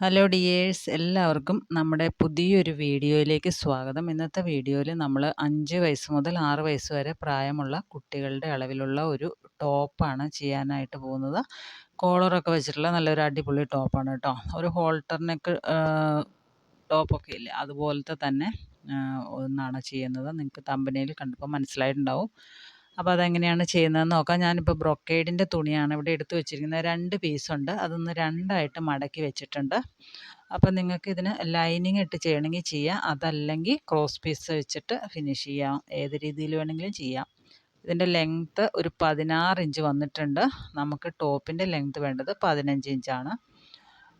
Hello dears എല്ലാവർക്കും നമ്മുടെ പുതിയൊരു വീഡിയോയിലേക്ക് സ്വാഗതം. ഇന്നത്തെ വീഡിയോയിൽ നമ്മൾ അഞ്ച് വയസ്സ് മുതൽ ആറ് വയസ്സ് വരെ പ്രായമുള്ള കുട്ടികളുടെ അളവിലുള്ള ഒരു ടോപ്പാണ് ചെയ്യാനായിട്ട് പോകുന്നത്. കോളറൊക്കെ വെച്ചിട്ടുള്ള നല്ലൊരു അടിപൊളി ടോപ്പാണ് കേട്ടോ. ഒരു ഹോൾട്ടറിനൊക്കെ ടോപ്പൊക്കെ ഇല്ലേ? അതുപോലത്തെ തന്നെ ഒന്നാണ് ചെയ്യുന്നത്. നിങ്ങൾക്ക് തമ്പനയിൽ കണ്ടപ്പോൾ മനസ്സിലായിട്ടുണ്ടാവും. അപ്പോൾ അതെങ്ങനെയാണ് ചെയ്യുന്നതെന്ന് നോക്കാം. ഞാനിപ്പോൾ ബ്രൊക്കേഡിന്റെ തുണിയാണ് ഇവിടെ എടുത്തു വെച്ചിരിക്കുന്നത്. രണ്ട് പീസുണ്ട് അതൊന്ന് രണ്ടായിട്ട് മടക്കി വെച്ചിട്ടുണ്ട്. അപ്പോൾ നിങ്ങൾക്ക് ഇതിന് ലൈനിങ് ഇട്ട് ചെയ്യണമെങ്കിൽ ചെയ്യാം. അതല്ലെങ്കിൽ ക്രോസ് പീസ് വെച്ചിട്ട് ഫിനിഷ് ചെയ്യാം. ഏത് രീതിയിൽ വേണമെങ്കിലും ചെയ്യാം. ഇതിന്റെ ലെങ്ത്ത് ഒരു പതിനാറ് ഇഞ്ച് വന്നിട്ടുണ്ട്. നമുക്ക് ടോപ്പിന്റെ ലെങ്ത്ത് വേണ്ടത് പതിനഞ്ച് ഇഞ്ചാണ്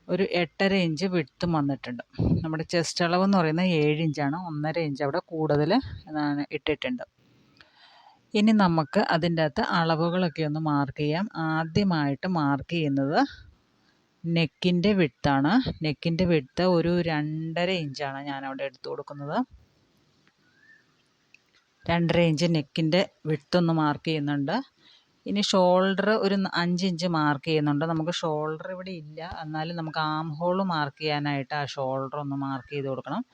ഒരു എട്ടര ഇഞ്ച് വിട്ടും വന്നിട്ടുണ്ട്. നമ്മുടെ ചെസ്റ്റ് അളവ് എന്ന് പറയുന്നത് ഏഴ് ഇഞ്ചാണ് ഒന്നര ഇഞ്ച് അവിടെ കൂടുതൽ ഇട്ടിട്ടുണ്ട്. ഇനി നമുക്ക് അതിന്റെ അകത്ത് അളവുകളൊക്കെ ഒന്ന് മാർക്ക് ചെയ്യാം. ആദ്യമായിട്ട് മാർക്ക് ചെയ്യുന്നത് നെക്കിന്റെ വിട്ടാണ് നെക്കിന്റെ വിട്ട് ഒരു രണ്ടര ഇഞ്ചാണ് ഞാൻ അവിടെ എടുത്തു കൊടുക്കുന്നത്. രണ്ടര ഇഞ്ച് നെക്കിന്റെ വിട്ടൊന്ന് മാർക്ക് ചെയ്യുന്നുണ്ട്. ഇനി ഷോൾഡർ ഒരു അഞ്ച് ഇഞ്ച് മാർക്ക് ചെയ്യുന്നുണ്ട്. നമുക്ക് ഷോൾഡർ ഇവിടെ ഇല്ല. എന്നാലും നമുക്ക് ആം ഹോൾ മാർക്ക് ചെയ്യാനായിട്ട് ആ ഷോൾഡർ ഒന്ന് മാർക്ക് ചെയ്ത് കൊടുക്കണം.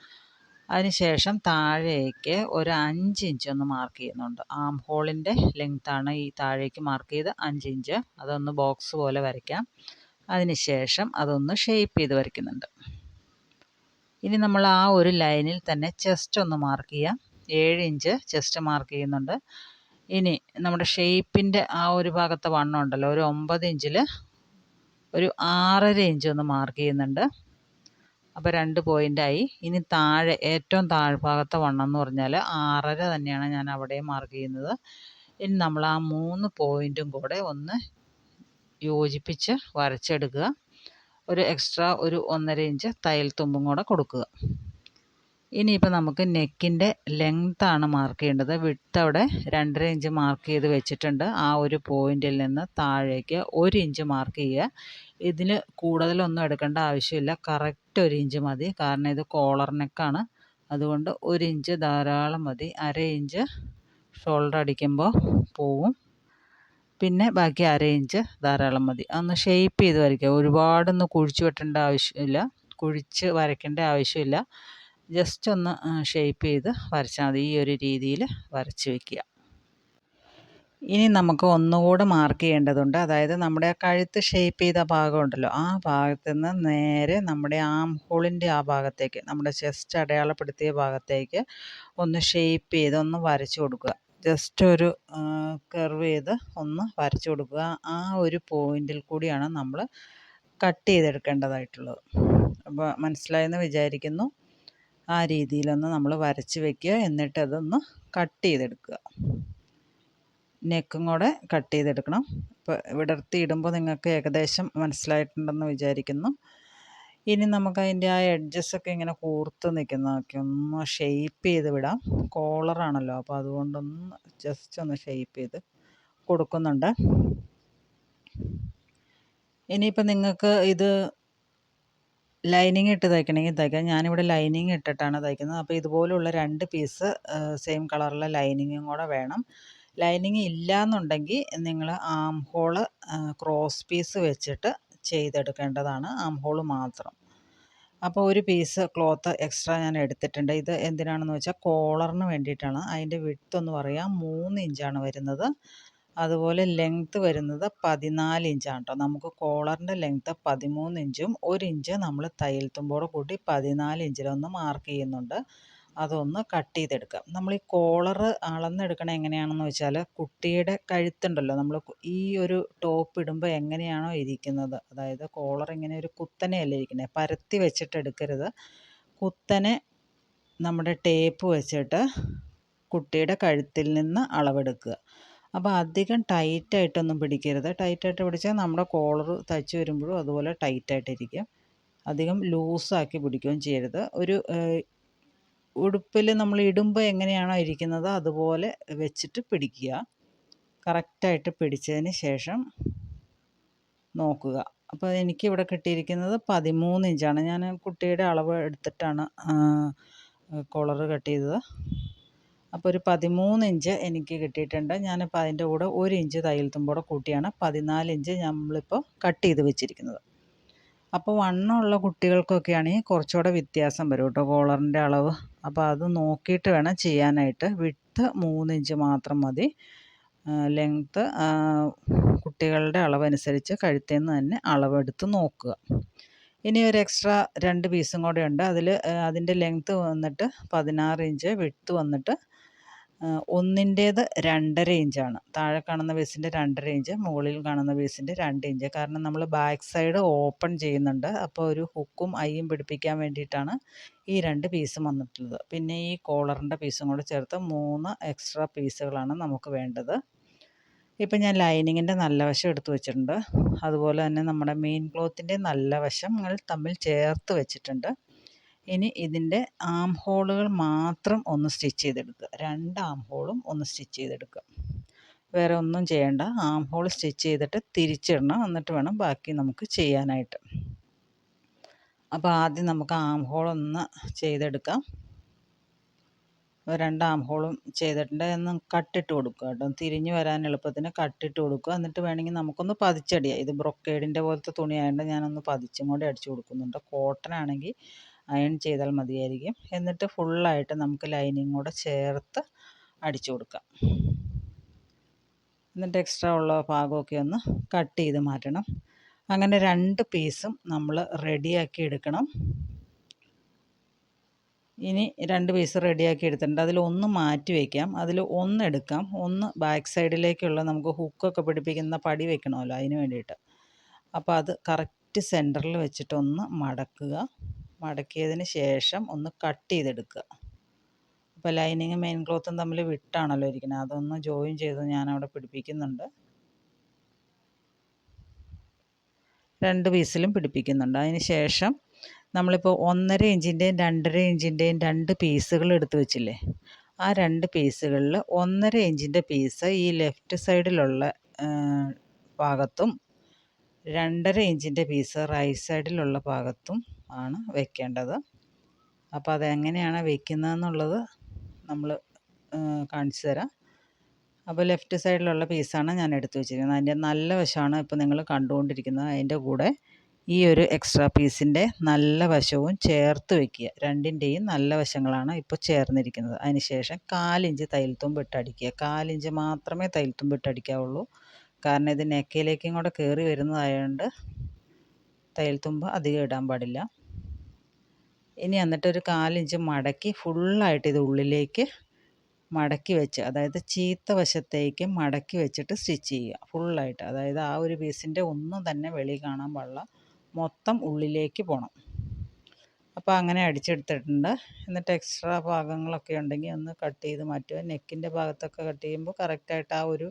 അതിനുശേഷം താഴേക്ക് ഒരു അഞ്ച് ഇഞ്ച് ഒന്ന് മാർക്ക് ചെയ്യുന്നുണ്ട്. ആം ഹോളിന്റെ ലെങ്ത്താണ് ഈ താഴേക്ക് മാർക്ക് ചെയ്ത് അഞ്ച് ഇഞ്ച് അതൊന്ന് ബോക്സ് പോലെ വരയ്ക്കാം. അതിനുശേഷം അതൊന്ന് ഷേപ്പ് ചെയ്ത് വരയ്ക്കുന്നുണ്ട്. ഇനി നമ്മൾ ആ ഒരു ലൈനിൽ തന്നെ ചെസ്റ്റ് ഒന്ന് മാർക്ക് ചെയ്യാം. ഏഴ് ഇഞ്ച് ചെസ്റ്റ് മാർക്ക് ചെയ്യുന്നുണ്ട്. ഇനി നമ്മുടെ ഷേപ്പിന്റെ ആ ഒരു ഭാഗത്തെ വണ്ണം ഉണ്ടല്ലോ. ഒരു ഒമ്പത് ഇഞ്ചിൽ ഒരു ആറര ഇഞ്ച് ഒന്ന് മാർക്ക് ചെയ്യുന്നുണ്ട്. അപ്പോൾ രണ്ട് പോയിന്റായി ഇനി താഴെ ഏറ്റവും താഴ്ഭാഗത്തെ വണ്ണം എന്ന് പറഞ്ഞാൽ ആറര തന്നെയാണ് ഞാൻ അവിടെ മാർക്ക് ചെയ്യുന്നത്. ഇനി നമ്മൾ ആ മൂന്ന് പോയിന്റും കൂടെ ഒന്ന് യോജിപ്പിച്ച് വരച്ചെടുക്കുക. ഒരു എക്സ്ട്രാ ഒരു ഒന്നര ഇഞ്ച് തയ്യൽ തുമ്പും കൂടെ കൊടുക്കുക. ഇനിയിപ്പോൾ നമുക്ക് നെക്കിന്റെ ലെങ്ത്താണ് മാർക്ക് ചെയ്യേണ്ടത്. വിട്ട് അവിടെ രണ്ടര ഇഞ്ച് മാർക്ക് ചെയ്ത് വെച്ചിട്ടുണ്ട്. ആ ഒരു പോയിന്റിൽ നിന്ന് താഴേക്ക് ഒരു ഇഞ്ച് മാർക്ക് ചെയ്യുക. ഇതിന് കൂടുതലൊന്നും എടുക്കേണ്ട ആവശ്യമില്ല. കറക്റ്റ് ഒരു ഇഞ്ച് മതി. കാരണം ഇത് കോളർ നെക്കാണ് അതുകൊണ്ട് ഒരു ഇഞ്ച് ധാരാളം മതി. അര ഇഞ്ച് ഷോൾഡർ അടിക്കുമ്പോൾ പോവും. പിന്നെ ബാക്കി അര ഇഞ്ച് ധാരാളം മതി. ഒന്ന് ഷേപ്പ് ചെയ്ത് വരയ്ക്കുക. ഒരുപാടൊന്ന് കുഴിച്ച് വെട്ടേണ്ട ആവശ്യമില്ല. കുഴിച്ച് വരയ്ക്കേണ്ട ആവശ്യമില്ല. ജസ്റ്റ് ഒന്ന് ഷേപ്പ് ചെയ്ത് വരച്ചാൽ മതി. ഈ ഒരു രീതിയിൽ വരച്ച് വയ്ക്കുക ഇനി നമുക്ക് ഒന്നുകൂടെ മാർക്ക് ചെയ്യേണ്ടതുണ്ട്. അതായത് നമ്മുടെ ആ കഴുത്ത് ഷേപ്പ് ചെയ്ത ഭാഗമുണ്ടല്ലോ ആ ഭാഗത്ത് നിന്ന് നേരെ നമ്മുടെ ആം ഹോളിന്റെ ആ ഭാഗത്തേക്ക് നമ്മുടെ ചെസ്റ്റ് അടയാളപ്പെടുത്തിയ ഭാഗത്തേക്ക് ഒന്ന് ഷേപ്പ് ചെയ്ത് ഒന്ന് വരച്ചു കൊടുക്കുക. ജസ്റ്റ് ഒരു കർവ് ചെയ്ത് ഒന്ന് വരച്ചു കൊടുക്കുക. ആ ഒരു പോയിന്റിൽ കൂടിയാണ് നമ്മൾ കട്ട് ചെയ്തെടുക്കേണ്ടതായിട്ടുള്ളത്. അപ്പോൾ മനസ്സിലായെന്ന് വിചാരിക്കുന്നു. ആ രീതിയിലൊന്ന് നമ്മൾ വരച്ച് വെക്കുക. എന്നിട്ട് അതൊന്ന് കട്ട് ചെയ്തെടുക്കുക. നെക്കും കൂടെ കട്ട് ചെയ്തെടുക്കണം. ഇപ്പോൾ വിടർത്തി ഇടുമ്പോൾ നിങ്ങൾക്ക് ഏകദേശം മനസ്സിലായിട്ടുണ്ടെന്ന് വിചാരിക്കുന്നു. ഇനി നമുക്ക് അതിന്റെ ആ എഡ്ജസ്സൊക്കെ ഇങ്ങനെ കൂർത്ത് നിൽക്കുന്നതൊക്കെ ഒന്ന് ഷെയ്പ്പ് ചെയ്ത് വിടാം. കോളറാണല്ലോ അപ്പോൾ അതുകൊണ്ടൊന്ന് ജസ്റ്റ് ഒന്ന് ഷെയ്പ്പ് ചെയ്ത് കൊടുക്കുന്നുണ്ട്. ഇനിയിപ്പോൾ നിങ്ങൾക്ക് ഇത് ലൈനിങ് ഇട്ട് തയ്ക്കണമെങ്കിൽ തയ്ക്കാം. ഞാനിവിടെ ലൈനിങ് ഇട്ടിട്ടാണ് തയ്ക്കുന്നത്. അപ്പോൾ ഇതുപോലുള്ള രണ്ട് പീസ് സെയിം കളറുള്ള ലൈനിങ്ങും കൂടെ വേണം. ലൈനിങ് ഇല്ല എന്നുണ്ടെങ്കിൽ നിങ്ങൾ ആം ഹോൾ ക്രോസ് പീസ് വെച്ചിട്ട് ചെയ്തെടുക്കേണ്ടതാണ്. ആം ഹോൾ മാത്രം. അപ്പോൾ ഒരു പീസ് ക്ലോത്ത് എക്സ്ട്രാ ഞാൻ എടുത്തിട്ടുണ്ട്. ഇത് എന്തിനാണെന്ന് വെച്ചാൽ കോളറിന് വേണ്ടിയിട്ടാണ്. അതിന്റെ വിട്ത് എന്ന് പറയാം. മൂന്ന് ഇഞ്ചാണ് വരുന്നത്. അതുപോലെ ലെങ്ത്ത് വരുന്നത് പതിനാല് ഇഞ്ചാണ് കേട്ടോ നമുക്ക് കോളറിന്റെ ലെങ്ത്ത് പതിമൂന്ന് ഇഞ്ചും ഒരു ഇഞ്ച് നമ്മൾ തയ്യൽ തുമ്പോടെ കൂട്ടി പതിനാല് ഇഞ്ചിലൊന്ന് മാർക്ക് ചെയ്യുന്നുണ്ട്. അതൊന്ന് കട്ട് ചെയ്തെടുക്കാം. നമ്മൾ ഈ കോളർ അളന്നെടുക്കണത് എങ്ങനെയാണെന്ന് വെച്ചാൽ കുട്ടിയുടെ കഴുത്തുണ്ടല്ലോ. നമ്മൾ ഈ ഒരു ടോപ്പ് ഇടുമ്പോൾ എങ്ങനെയാണോ ഇരിക്കുന്നത്? അതായത് കോളർ ഇങ്ങനെ ഒരു കുത്തനെയല്ലേ ഇരിക്കുന്നത്? പരത്തി വെച്ചിട്ട് എടുക്കരുത്. കുത്തനെ നമ്മുടെ ടേപ്പ് വെച്ചിട്ട് കുട്ടിയുടെ കഴുത്തിൽ നിന്ന് അളവെടുക്കുക. അപ്പോൾ അധികം ടൈറ്റായിട്ടൊന്നും പിടിക്കരുത്. ടൈറ്റായിട്ട് പിടിച്ചാൽ നമ്മുടെ കോളർ തയ്ച്ച് വരുമ്പോഴും അതുപോലെ ടൈറ്റായിട്ടിരിക്കും അധികം ലൂസാക്കി പിടിക്കുകയും ചെയ്യരുത്. ഒരു ഉടുപ്പിൽ നമ്മൾ ഇടുമ്പോൾ എങ്ങനെയാണോ ഇരിക്കുന്നത് അതുപോലെ വെച്ചിട്ട് പിടിക്കുക. കറക്റ്റായിട്ട് പിടിച്ചതിന് ശേഷം നോക്കുക. അപ്പോൾ എനിക്കിവിടെ കിട്ടിയിരിക്കുന്നത് പതിമൂന്ന് ഇഞ്ചാണ് ഞാൻ കുട്ടിയുടെ അളവ് എടുത്തിട്ടാണ് കോളർ കട്ട് ചെയ്തത്. അപ്പോൾ ഒരു പതിമൂന്ന് ഇഞ്ച് എനിക്ക് കിട്ടിയിട്ടുണ്ട്. ഞാനിപ്പോൾ അതിന്റെ കൂടെ ഒരു ഇഞ്ച് തയ്യൽ തുമ്പോടെ കൂട്ടിയാണ്. പതിനാല് ഇഞ്ച് നമ്മളിപ്പോൾ കട്ട് ചെയ്ത് വെച്ചിരിക്കുന്നത്. അപ്പോൾ വണ്ണമുള്ള കുട്ടികൾക്കൊക്കെയാണെങ്കിൽ കുറച്ചുകൂടെ വ്യത്യാസം വരും കേട്ടോ കോളറിന്റെ അളവ്. അപ്പോൾ അത് നോക്കിയിട്ട് വേണം ചെയ്യാനായിട്ട്. വിട്ട് മൂന്ന് ഇഞ്ച് മാത്രം മതി. ലെങ്ത്ത് കുട്ടികളുടെ അളവനുസരിച്ച് കഴുത്തിൽ നിന്ന് തന്നെ അളവെടുത്ത് നോക്കുക. ഇനി ഒരു എക്സ്ട്രാ രണ്ട് പീസും കൂടെ ഉണ്ട്. അതിൽ അതിന്റെ ലെങ്ത്ത് വന്നിട്ട് പതിനാറ് ഇഞ്ച് വിട്ത്ത് വന്നിട്ട് ഒന്നിന്റേത് രണ്ടര ഇഞ്ചാണ്. താഴെ കാണുന്ന പീസിന്റെ രണ്ടര ഇഞ്ച് മുകളിൽ കാണുന്ന പീസിന്റെ രണ്ട് ഇഞ്ച്. കാരണം നമ്മൾ ബാക്ക് സൈഡ് ഓപ്പൺ ചെയ്യുന്നുണ്ട്. അപ്പോൾ ഒരു ഹുക്കും ഐയും പിടിപ്പിക്കാൻ വേണ്ടിയിട്ടാണ് ഈ രണ്ട് പീസും വന്നിട്ടുള്ളത്. പിന്നെ ഈ കോളറിന്റെ പീസും കൂടെ ചേർത്ത് മൂന്ന് എക്സ്ട്രാ പീസുകളാണ് നമുക്ക് വേണ്ടത്. ഇപ്പം ഞാൻ ലൈനിങ്ങിന്റെ നല്ല വശം എടുത്തു വെച്ചിട്ടുണ്ട്. അതുപോലെ തന്നെ നമ്മുടെ മെയിൻ ക്ലോത്തിന്റെ നല്ല വശങ്ങൾ തമ്മിൽ ചേർത്ത് വെച്ചിട്ടുണ്ട്. ഇനി ഇതിന്റെ ആം ഹോളുകൾ മാത്രം ഒന്ന് സ്റ്റിച്ച് ചെയ്തെടുക്കുക. രണ്ട് ആം ഹോളും ഒന്ന് സ്റ്റിച്ച് ചെയ്തെടുക്കുക. വേറെ ഒന്നും ചെയ്യേണ്ട. ആം ഹോൾ സ്റ്റിച്ച് ചെയ്തിട്ട് തിരിച്ചിടണം. എന്നിട്ട് വേണം ബാക്കി നമുക്ക് ചെയ്യാനായിട്ട്. അപ്പോൾ ആദ്യം നമുക്ക് ആം ഹോൾ ഒന്ന് ചെയ്തെടുക്കാം. രണ്ട് ആം ഹോളും ചെയ്തിട്ടുണ്ട് എന്ന് കട്ടിട്ട് കൊടുക്കുക കേട്ടോ. തിരിഞ്ഞ് വരാൻ എളുപ്പത്തിന് കട്ടിട്ട് കൊടുക്കുക. എന്നിട്ട് വേണമെങ്കിൽ നമുക്കൊന്ന് പതിച്ചടിയാം. ഇത് ബ്രൊക്കേഡിന്റെ പോലത്തെ തുണിയായതുകൊണ്ട് ഞാനൊന്ന് പതിച്ചും കൂടി അടിച്ചു കൊടുക്കുന്നുണ്ട്. കോട്ടൺ ആണെങ്കിൽ അയൺ ചെയ്താൽ മതിയായിരിക്കും. എന്നിട്ട് ഫുള്ളായിട്ട് നമുക്ക് ലൈനിങ് കൂടെ ചേർത്ത് അടിച്ചു കൊടുക്കാം. എന്നിട്ട് എക്സ്ട്രാ ഉള്ള ഭാഗമൊക്കെ ഒന്ന് കട്ട് ചെയ്ത് മാറ്റണം. അങ്ങനെ രണ്ട് പീസും നമ്മൾ റെഡിയാക്കി എടുക്കണം. ഇനി രണ്ട് പീസ് റെഡിയാക്കി എടുത്തിട്ടുണ്ട്. അതിൽ ഒന്ന് മാറ്റി വയ്ക്കാം അതിൽ ഒന്ന് എടുക്കാം. ഒന്ന് ബാക്ക് സൈഡിലേക്കുള്ള നമുക്ക് ഹുക്കൊക്കെ പിടിപ്പിക്കുന്ന പടി വെക്കണമല്ലോ അതിന് വേണ്ടിയിട്ട്. അപ്പോൾ അത് കറക്റ്റ് സെന്ററിൽ വെച്ചിട്ട് ഒന്ന് മടക്കുക. മടക്കിയതിന് ശേഷം ഒന്ന് കട്ട് ചെയ്തെടുക്കുക. അപ്പോൾ ലൈനിങ് മെയിൻ ക്ലോത്തും തമ്മിൽ വിട്ടാണല്ലോ ഇരിക്കുന്നത്. അതൊന്ന് ജോയിൻ ചെയ്ത് ഞാനവിടെ പിടിപ്പിക്കുന്നുണ്ട്. രണ്ട് പീസിലും പിടിപ്പിക്കുന്നുണ്ട്. അതിന് ശേഷം നമ്മളിപ്പോൾ ഒന്നര ഇഞ്ചിന്റെയും രണ്ടര ഇഞ്ചിന്റെയും രണ്ട് പീസുകൾ എടുത്ത് വെച്ചില്ലേ? ആ രണ്ട് പീസുകളിൽ ഒന്നര ഇഞ്ചിന്റെ പീസ് ഈ ലെഫ്റ്റ് സൈഡിലുള്ള ഭാഗത്തും രണ്ടര ഇഞ്ചിന്റെ പീസ് റൈറ്റ് സൈഡിലുള്ള ഭാഗത്തും ആണ് വെക്കേണ്ടത്. അപ്പോൾ അതെങ്ങനെയാണ് വെക്കുന്നതെന്നുള്ളത് നമ്മൾ കാണിച്ചു തരാം. അപ്പോൾ ലെഫ്റ്റ് സൈഡിലുള്ള പീസാണ് ഞാൻ എടുത്തു വെച്ചിരിക്കുന്നത്. അതിന്റെ നല്ല വശമാണ് ഇപ്പോൾ നിങ്ങൾ കണ്ടുകൊണ്ടിരിക്കുന്നത്. അതിന്റെ കൂടെ ഈ ഒരു എക്സ്ട്രാ പീസിന്റെ നല്ല വശവും ചേർത്ത് വയ്ക്കുക രണ്ടിന്റെയും നല്ല വശങ്ങളാണ് ഇപ്പോൾ ചേർന്നിരിക്കുന്നത്. അതിനുശേഷം കാലിഞ്ച് തയ്യൽത്തുമ്പ് ഇട്ടടിക്കുക കാലിഞ്ച് മാത്രമേ തയ്യൽത്തുമ്പ് ഇട്ടടിക്കാവുള്ളൂ കാരണം ഇത് നെക്കയിലേക്കും കൂടെ കയറി വരുന്നതായതുകൊണ്ട് തയ്യൽത്തുമ്പ് അധികം ഇടാൻ പാടില്ല. ഇനി എന്നിട്ടൊരു കാലിഞ്ച് മടക്കി ഫുള്ളായിട്ട് ഇത് ഉള്ളിലേക്ക് മടക്കി വെച്ച് അതായത് ചീത്ത വശത്തേക്ക് മടക്കി വെച്ചിട്ട് സ്റ്റിച്ച് ചെയ്യുക. ഫുള്ളായിട്ട് അതായത് ആ ഒരു പീസിന്റെ ഒന്നും തന്നെ വെളി കാണാൻ പാടില്ല. മൊത്തം ഉള്ളിലേക്ക് പോകണം അപ്പോൾ അങ്ങനെ അടിച്ചെടുത്തിട്ടുണ്ട്. എന്നിട്ട് എക്സ്ട്രാ ഭാഗങ്ങളൊക്കെ ഉണ്ടെങ്കിൽ ഒന്ന് കട്ട് ചെയ്ത് മാറ്റുക. നെക്കിന്റെ ഭാഗത്തൊക്കെ കട്ട് ചെയ്യുമ്പോൾ കറക്റ്റായിട്ട് ആ ഒരു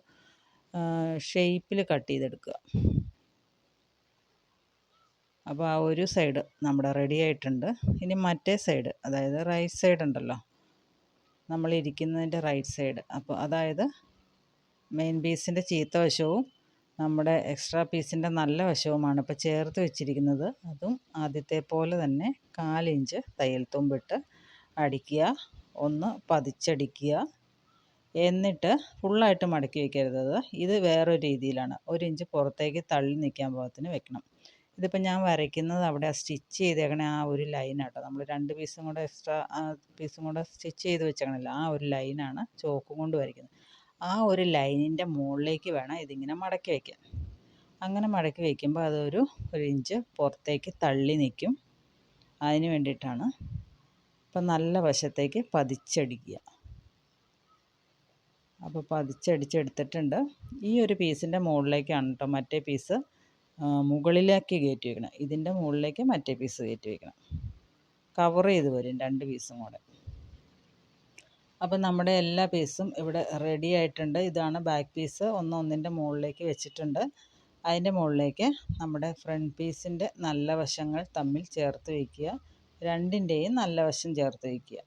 ഷേപ്പിൽ കട്ട് ചെയ്തെടുക്കുക. അപ്പോൾ ആ ഒരു സൈഡ് നമ്മുടെ റെഡി ആയിട്ടുണ്ട്. ഇനി മറ്റേ സൈഡ് അതായത് റൈറ്റ് സൈഡ് ഉണ്ടല്ലോ. നമ്മൾ ഇരിക്കുന്നതിന്റെ റൈറ്റ് സൈഡ് അപ്പോൾ അതായത് മെയിൻ പീസിന്റെ ചീത്ത വശവും നമ്മുടെ എക്സ്ട്രാ പീസിന്റെ നല്ല വശവുമാണ് ഇപ്പോൾ ചേർത്ത് വെച്ചിരിക്കുന്നത്. അതും ആദ്യത്തെ പോലെ തന്നെ കാലിഞ്ച് തയ്യൽ തുമ്പിട്ട് അടിക്കുക ഒന്ന് പതിച്ചടിക്കുക എന്നിട്ട് ഫുള്ളായിട്ട് മടക്കി വയ്ക്കരുത് ഇത് വേറൊരു രീതിയിലാണ്. ഒരു ഇഞ്ച് പുറത്തേക്ക് തള്ളി നിൽക്കാൻ പാകത്തിന് വെക്കണം. ഇതിപ്പോൾ ഞാൻ വരയ്ക്കുന്നത് അവിടെ സ്റ്റിച്ച് ചെയ്തേക്കണ ആ ഒരു ലൈനാട്ടോ നമ്മൾ രണ്ട് പീസും കൂടെ എക്സ്ട്രാ പീസും കൂടെ സ്റ്റിച്ച് ചെയ്ത് വെച്ചേക്കണല്ലോ. ആ ഒരു ലൈനാണ് ചോക്കും കൊണ്ട് വരയ്ക്കുന്നത്. ആ ഒരു ലൈനിന്റെ മുകളിലേക്ക് വേണം ഇതിങ്ങനെ മടക്കി വയ്ക്കാൻ. അങ്ങനെ മടക്കി വയ്ക്കുമ്പോൾ അതൊരു ഒരു ഇഞ്ച് പുറത്തേക്ക് തള്ളി നിൽക്കും. അതിന് വേണ്ടിയിട്ടാണ് ഇപ്പം നല്ല വശത്തേക്ക് പതിച്ചടിക്കുക. അപ്പോൾ പതിച്ചടിച്ചെടുത്തിട്ടുണ്ട്. ഈ ഒരു പീസിന്റെ മുകളിലേക്കാണ് കേട്ടോ മറ്റേ പീസ് മുകളിലേക്ക് കയറ്റി വയ്ക്കണം ഇതിന്റെ മുകളിലേക്ക് മറ്റേ പീസ് കയറ്റി വയ്ക്കണം. കവർ ചെയ്ത് വരും രണ്ട് പീസും കൂടെ. അപ്പോൾ നമ്മുടെ എല്ലാ പീസും ഇവിടെ റെഡി ആയിട്ടുണ്ട്. ഇതാണ് ബാക്ക് പീസ് ഒന്ന് ഒന്നിന്റെ മുകളിലേക്ക് വെച്ചിട്ടുണ്ട്. അതിന്റെ മുകളിലേക്ക് നമ്മുടെ ഫ്രണ്ട് പീസിന്റെ നല്ല വശങ്ങൾ തമ്മിൽ ചേർത്ത് വയ്ക്കുക രണ്ടിന്റെയും നല്ല വശം ചേർത്ത് വയ്ക്കുക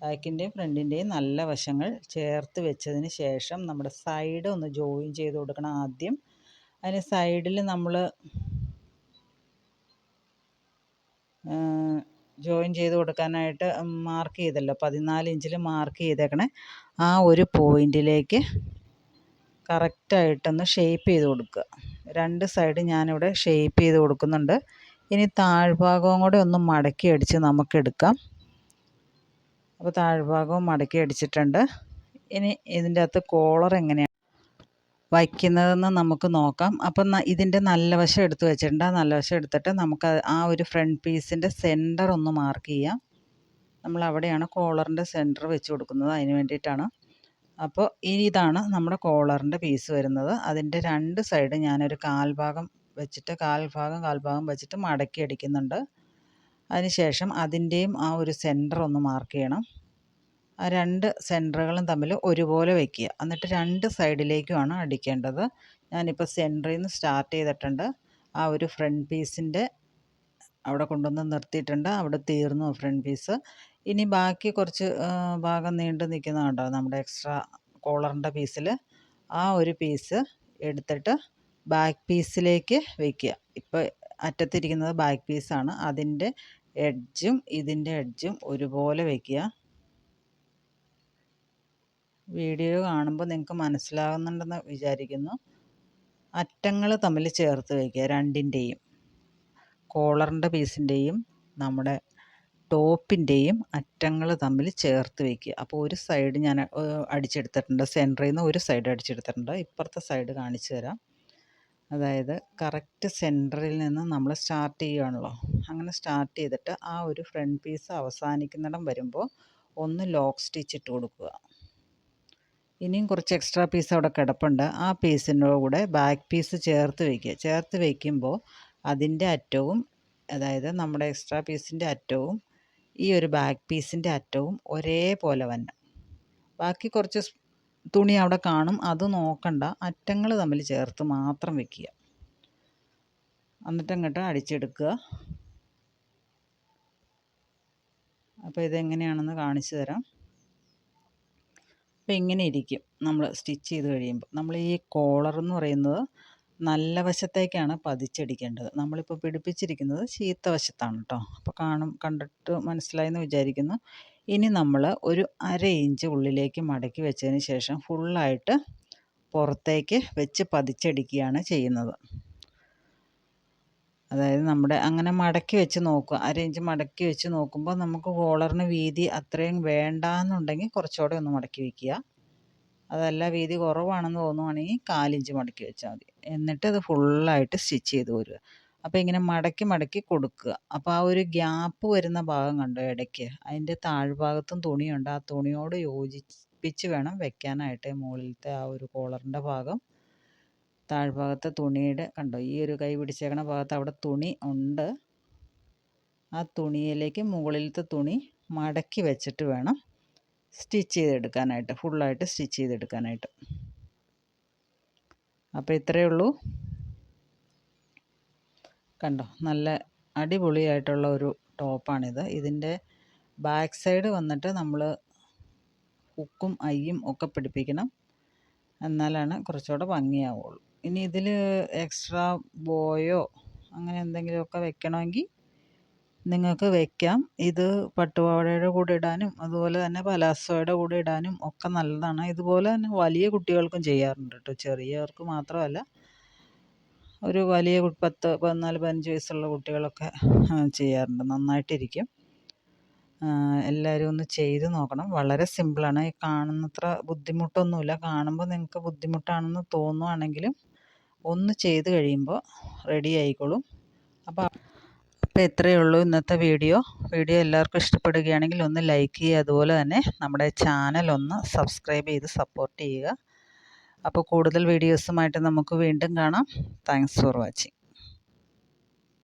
ബാക്കിന്റെയും ഫ്രണ്ടിന്റെയും നല്ല വശങ്ങൾ ചേർത്ത് വെച്ചതിന് ശേഷം നമ്മുടെ സൈഡ് ഒന്ന് ജോയിൻ ചെയ്ത് കൊടുക്കണം ആദ്യം. അതിന് സൈഡിൽ നമ്മൾ ജോയിൻ ചെയ്ത് കൊടുക്കാനായിട്ട് മാർക്ക് ചെയ്തല്ലോ. പതിനാല് ഇഞ്ചിൽ മാർക്ക് ചെയ്തേക്കണേ. ആ ഒരു പോയിന്റിലേക്ക് കറക്റ്റായിട്ടൊന്ന് ഷേപ്പ് ചെയ്ത് കൊടുക്കുക. രണ്ട് സൈഡ് ഞാനിവിടെ ഷേപ്പ് ചെയ്ത് കൊടുക്കുന്നുണ്ട്. ഇനി താഴ്ഭാഗവും കൂടെ ഒന്ന് മടക്കി അടിച്ച് നമുക്കെടുക്കാം അപ്പോൾ താഴ്ഭാഗവും മടക്കി അടിച്ചിട്ടുണ്ട്. ഇനി ഇതിന്റെ അകത്ത് കോളർ എങ്ങനെയാണ് വയ്ക്കുന്നതെന്ന് നമുക്ക് നോക്കാം. അപ്പം ഇതിന്റെ നല്ല വശം എടുത്ത് വെച്ചിട്ടുണ്ട്. ആ നല്ല വശം എടുത്തിട്ട് നമുക്ക് ആ ഒരു ഫ്രണ്ട് പീസിന്റെ സെന്റർ ഒന്ന് മാർക്ക് ചെയ്യാം. നമ്മൾ അവിടെയാണ് കോളറിന്റെ സെന്റർ വെച്ച് കൊടുക്കുന്നത്. അതിന് വേണ്ടിയിട്ടാണ്. അപ്പോൾ ഇനി ഇതാണ് നമ്മുടെ കോളറിന്റെ പീസ് വരുന്നത്. അതിന്റെ രണ്ട് സൈഡ് ഞാനൊരു കാൽഭാഗം വെച്ചിട്ട് കാൽഭാഗം കാൽഭാഗം വെച്ചിട്ട് മടക്കി അടിക്കുന്നുണ്ട്. അതിനുശേഷം അതിന്റെയും ആ ഒരു സെന്റർ ഒന്ന് മാർക്ക് ചെയ്യണം. രണ്ട് സെന്ററുകളും തമ്മിൽ ഒരുപോലെ വയ്ക്കുക എന്നിട്ട് രണ്ട് സൈഡിലേക്കുമാണ് അടിക്കേണ്ടത്. ഞാനിപ്പോൾ സെന്ററിൽ നിന്ന് സ്റ്റാർട്ട് ചെയ്തിട്ടുണ്ട്. ആ ഒരു ഫ്രണ്ട് പീസിന്റെ അവിടെ കൊണ്ടുവന്ന് നിർത്തിയിട്ടുണ്ട്. അവിടെ തീർന്നു ഫ്രണ്ട് പീസ്. ഇനി ബാക്കി കുറച്ച് ഭാഗം നീണ്ടു നിൽക്കുന്ന കണ്ടോ? നമ്മുടെ എക്സ്ട്രാ കോളറിന്റെ പീസിൽ ആ ഒരു പീസ് എടുത്തിട്ട് ബാക്ക് പീസിലേക്ക് വയ്ക്കുക ഇപ്പോൾ അറ്റത്തിരിക്കുന്നത് ബാക്ക് പീസാണ്. അതിന്റെ എഡ്ജും ഇതിന്റെ എഡ്ജും ഒരുപോലെ വയ്ക്കുക വീഡിയോ കാണുമ്പോൾ നിങ്ങൾക്ക് മനസ്സിലാകുന്നുണ്ടെന്ന് വിചാരിക്കുന്നു. അറ്റങ്ങൾ തമ്മിൽ ചേർത്ത് വയ്ക്കുക രണ്ടിന്റെയും. കോളറിന്റെ പീസിന്റെയും നമ്മുടെ ടോപ്പിന്റെയും അറ്റങ്ങൾ തമ്മിൽ ചേർത്ത് വയ്ക്കുക. അപ്പോൾ ഒരു സൈഡ് ഞാൻ അടിച്ചെടുത്തിട്ടുണ്ട്. സെന്ററിൽ നിന്ന് ഒരു സൈഡ് അടിച്ചെടുത്തിട്ടുണ്ട്. ഇപ്പുറത്തെ സൈഡ് കാണിച്ചു തരാം. അതായത് കറക്റ്റ് സെന്ററിൽ നിന്ന് നമ്മൾ സ്റ്റാർട്ട് ചെയ്യുകയാണല്ലോ. അങ്ങനെ സ്റ്റാർട്ട് ചെയ്തിട്ട് ആ ഒരു ഫ്രണ്ട് പീസ് അവസാനിക്കുന്നിടം വരുമ്പോൾ ഒന്ന് ലോക്ക് സ്റ്റിച്ച് ഇട്ട് കൊടുക്കുക. ഇനിയും കുറച്ച് എക്സ്ട്രാ പീസ് അവിടെ കിടപ്പുണ്ട്. ആ പീസിന്റെ കൂടെ ബാക്ക് പീസ് ചേർത്ത് വയ്ക്കുക ചേർത്ത് വയ്ക്കുമ്പോൾ അതിന്റെ അറ്റവും അതായത് നമ്മുടെ എക്സ്ട്രാ പീസിന്റെ അറ്റവും ഈ ഒരു ബാക്ക് പീസിന്റെ അറ്റവും ഒരേപോലെ തന്നെ ബാക്കി കുറച്ച് തുണി അവിടെ കാണും. അത് നോക്കണ്ട. അറ്റങ്ങൾ തമ്മിൽ ചേർത്ത് മാത്രം വെക്കുക. എന്നിട്ട് അങ്ങോട്ട് അടിച്ചെടുക്കുക. അപ്പോൾ ഇതെങ്ങനെയാണെന്ന് കാണിച്ചു തരാം. അപ്പോൾ ഇങ്ങനെ ഇരിക്കും. നമ്മൾ സ്റ്റിച്ച് ചെയ്ത് കഴിയുമ്പോൾ നമ്മൾ ഈ കോളർ എന്ന് പറയുന്നത് നല്ല വശത്തേക്കാണ് പതിച്ചടിക്കേണ്ടത്. നമ്മളിപ്പോൾ പിടിപ്പിച്ചിരിക്കുന്നത് ചീത്ത വശത്താണ് കേട്ടോ. അപ്പോൾ കാണും കണ്ടിട്ട് മനസ്സിലായെന്ന് വിചാരിക്കുന്നു. ഇനി നമ്മൾ ഒരു അര ഇഞ്ച് ഉള്ളിലേക്ക് മടക്കി വെച്ചതിന് ശേഷം ഫുള്ളായിട്ട് പുറത്തേക്ക് വെച്ച് പതിച്ചടിക്കുകയാണ് ചെയ്യുന്നത്. അതായത് നമ്മുടെ അങ്ങനെ മടക്കി വെച്ച് നോക്കുക. അര ഇഞ്ച് മടക്കി വെച്ച് നോക്കുമ്പോൾ നമുക്ക് കോളറിന് വീതി അത്രയും വേണ്ടാന്നുണ്ടെങ്കിൽ കുറച്ചുകൂടെ ഒന്ന് മടക്കി വയ്ക്കുക അതല്ല വീതി കുറവാണെന്ന് തോന്നുവാണെങ്കിൽ കാലിഞ്ച് മടക്കി വെച്ചാൽ മതി. എന്നിട്ട് അത് ഫുള്ളായിട്ട് സ്റ്റിച്ച് ചെയ്ത് വരിക അപ്പോൾ ഇങ്ങനെ മടക്കി മടക്കി കൊടുക്കുക. അപ്പോൾ ആ ഒരു ഗ്യാപ്പ് വരുന്ന ഭാഗം കണ്ടോ ഇടയ്ക്ക്? അതിന്റെ താഴ്ഭാഗത്തും തുണിയുണ്ട്. ആ തുണിയോട് യോജിപ്പിച്ച് വേണം വെക്കാനായിട്ട് മുകളിലത്തെ ആ ഒരു കോളറിന്റെ ഭാഗം. താഴ്ഭാഗത്തെ തുണിയുടെ കണ്ടോ? ഈ ഒരു കൈ പിടിച്ചേക്കണ ഭാഗത്ത് അവിടെ തുണി ഉണ്ട്. ആ തുണിയിലേക്ക് മുകളിലത്തെ തുണി മടക്കി വെച്ചിട്ട് വേണം സ്റ്റിച്ച് ചെയ്തെടുക്കാനായിട്ട് ഫുള്ളായിട്ട് സ്റ്റിച്ച് ചെയ്തെടുക്കാനായിട്ട്. അപ്പോൾ ഇത്രയേ ഉള്ളൂ. കണ്ടോ? നല്ല അടിപൊളിയായിട്ടുള്ള ഒരു ടോപ്പാണിത്. ഇതിന്റെ ബാക്ക് സൈഡ് വന്നിട്ട് നമ്മൾ ഹുക്കും ഐയും ഒക്കെ പിടിപ്പിക്കണം. എന്നാലാണ് കുറച്ചുകൂടെ ഭംഗിയാവുള്ളൂ. ഇനി ഇതിൽ എക്സ്ട്രാ ബോയോ അങ്ങനെ എന്തെങ്കിലുമൊക്കെ വെക്കണമെങ്കിൽ നിങ്ങൾക്ക് വെക്കാം. ഇത് പട്ടുപാവാടയുടെ കൂടെ ഇടാനും അതുപോലെ തന്നെ പലാസോയുടെ കൂടെ ഇടാനും ഒക്കെ നല്ലതാണ്. ഇതുപോലെ തന്നെ വലിയ കുട്ടികൾക്കും ചെയ്യാറുണ്ട് കേട്ടോ. ചെറിയവർക്ക് മാത്രമല്ല ഒരു വലിയ പത്ത് പതിനാല് പതിനഞ്ച് വയസ്സുള്ള കുട്ടികളൊക്കെ ചെയ്യാറുണ്ട്. നന്നായിട്ടിരിക്കും. എല്ലാവരും ഒന്ന് ചെയ്ത് നോക്കണം. വളരെ സിമ്പിളാണ് കാണുന്നത്ര ബുദ്ധിമുട്ടൊന്നുമില്ല. കാണുമ്പോൾ നിങ്ങൾക്ക് ബുദ്ധിമുട്ടാണെന്ന് തോന്നുവാണെങ്കിലും ഒന്ന് ചെയ്ത് കഴിയുമ്പോൾ റെഡി ആയിക്കോളും. അപ്പോൾ അപ്പോൾ ഇത്രയേ ഉള്ളൂ ഇന്നത്തെ വീഡിയോ. വീഡിയോ എല്ലാവർക്കും ഇഷ്ടപ്പെടുകയാണെങ്കിൽ ഒന്ന് ലൈക്ക് ചെയ്യുക. അതുപോലെ തന്നെ നമ്മുടെ ചാനൽ ഒന്ന് സബ്സ്ക്രൈബ് ചെയ്ത് സപ്പോർട്ട് ചെയ്യുക. അപ്പോൾ കൂടുതൽ വീഡിയോസുമായിട്ട് നമുക്ക് വീണ്ടും കാണാം. Thanks for watching